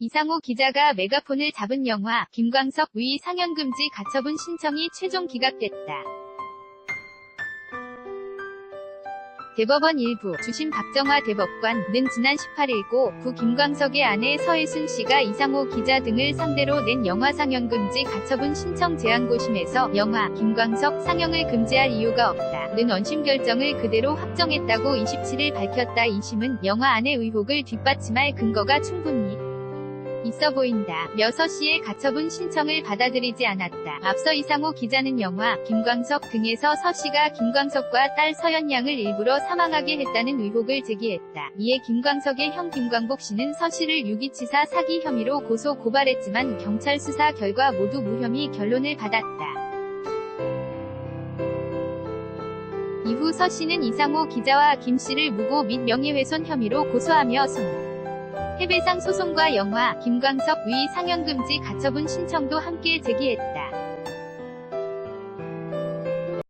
이상호 기자가 메가폰을 잡은 영화 김광석 위 상영금지 가처분 신청이 최종 기각됐다. 대법원 일부 주심 박정화 대법관은 지난 18일 고, 구 김광석의 아내 서혜순 씨가 이상호 기자 등을 상대로 낸 영화 상영금지 가처분 신청 제한고심에서 영화 김광석 상영을 금지할 이유가 없다는 원심 결정을 그대로 확정했다고 27일 밝혔다. 2심은 영화 안의 의혹을 뒷받침할 근거가 충분히 있어 보인다. 며 씨의 가처분 신청을 받아들이지 않았다. 앞서 이상호 기자는 영화 김광석 등에서 서 씨가 김광석과 딸 서연 양을 일부러 사망하게 했다는 의혹을 제기했다. 이에 김광석의 형 김광복 씨는 서 씨를 유기치사 사기 혐의로 고소 고발했지만 경찰 수사 결과 모두 무혐의 결론을 받았다. 이후 서 씨는 이상호 기자와 김 씨를 무고 및 명예훼손 혐의로 고소하며 손 해배상 소송과 영화 김광석 위 상영금지 가처분 신청도 함께 제기했다.